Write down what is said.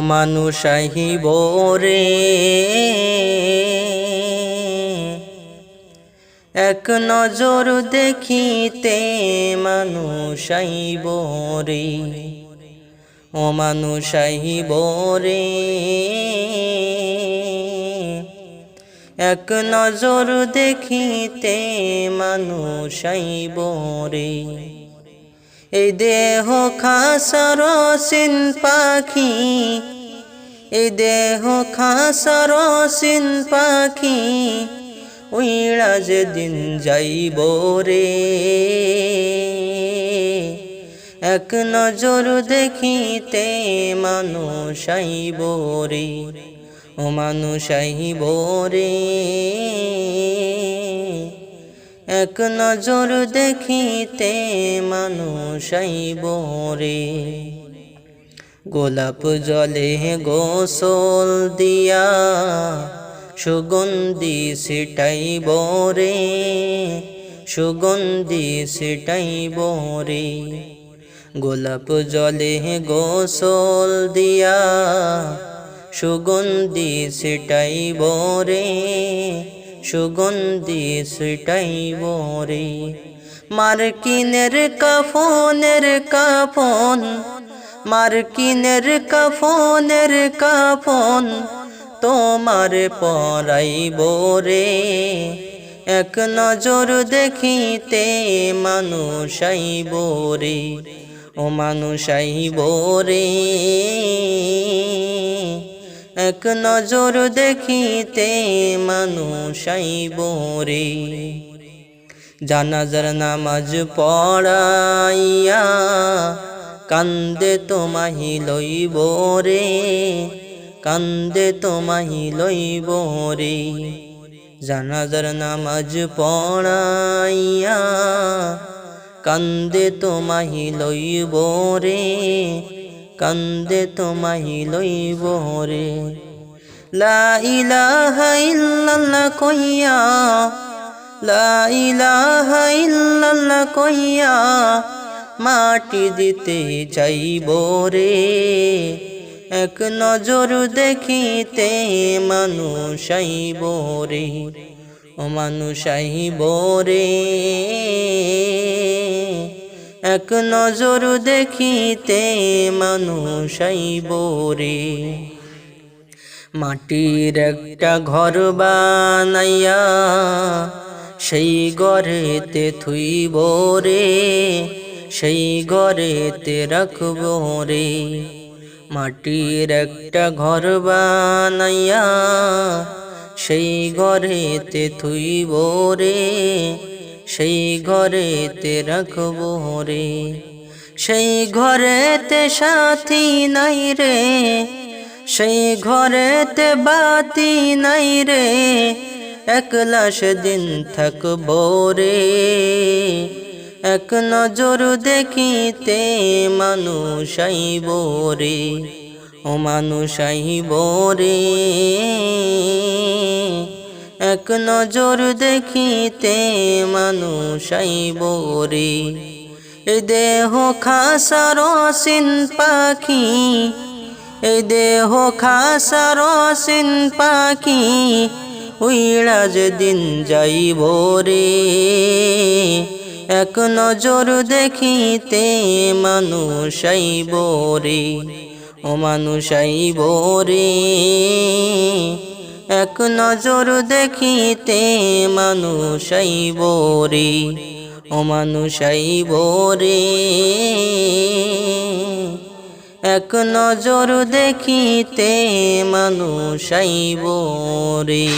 মানুষ আহিব রে। এক নজর দেখিতে মানুষ আইব রে। ও মানুষ আইব রে। এক নজর দেখিতে মানুষ আইব রে। এই দেহ খাসার সিন পাখি এই দেহ খাসার সিন পাখি, উইড়া যেদিন যাইব রে। এক নজর দেখিতে মানুষ আইব রে, ও মানুষ আইব রে। এক নজর দেখিতে মানুষ আইব রে। গোলাপ জলে গোসল দিয়া সুগন্ধি সিটাইব রে, সুগন্ধি সিটাইব রে। গোলাপ জলে গোসল দিয়া সুগন্ধি সিটাইব রে সুগন্ধি সিটাইব রে। মার্কিনের কাফনের কাফন, মার্কিনের কাফনের কাফন তোমার পরাইব রে। এক নজর দেখিতে মানুষ আইব রে, ও মানুষ আইব রে। এক নজর দেখিতে মানুষ আইব রে। জানাজার নামাজ পড়াইয়া কান্দে তোমাহি লইব রে, কান্দে তোমাহি লইব রে। জানাজার নামাজ পড়াইয়া কান্দে তোমাহি লইব রে কান্দে তোমাহি লইব রে। লা ইলাহা ইল্লাল্লাহ কইয়া, লা ইলাহা কইয়া মাটি দিতে চাইব রে। এক নজর দেখিতে মানুষ আইব রে, ও মানুষ আইব রে। এক নজর দেখিতে মানুষ আইব রে। মাটির একটা ঘর বানাইয়া সেই ঘরেতে থুইব রে, সেই ঘরেতে রাখব রে। মাটির একটা ঘর বানাইয়া সেই ঘরেতে থুইব রে সেই ঘরেতে রাখব রে। সেই ঘরেতে সাথী নাই রে। সেই ঘরেতে বাতি নাই রে। একলা সেদিন থাকব রে। এক নজর দেখিতে মানুষ আইব রে। ও মানুষ আইব রে। এক নজর দেখিতে মানুষ আইব রে। এ দেহ খাসার সিন পাখি, এ দেহ খাসার সিন পাখি, উইড়া যেদিন যাইব রে। এক নজর দেখিতে মানুষ আইব রে, ও মানুষ আইব রে। এক নজর দেখিতে মানুষই বরে ও মানুষই বরে এক নজর দেখিতে মানুষই বরে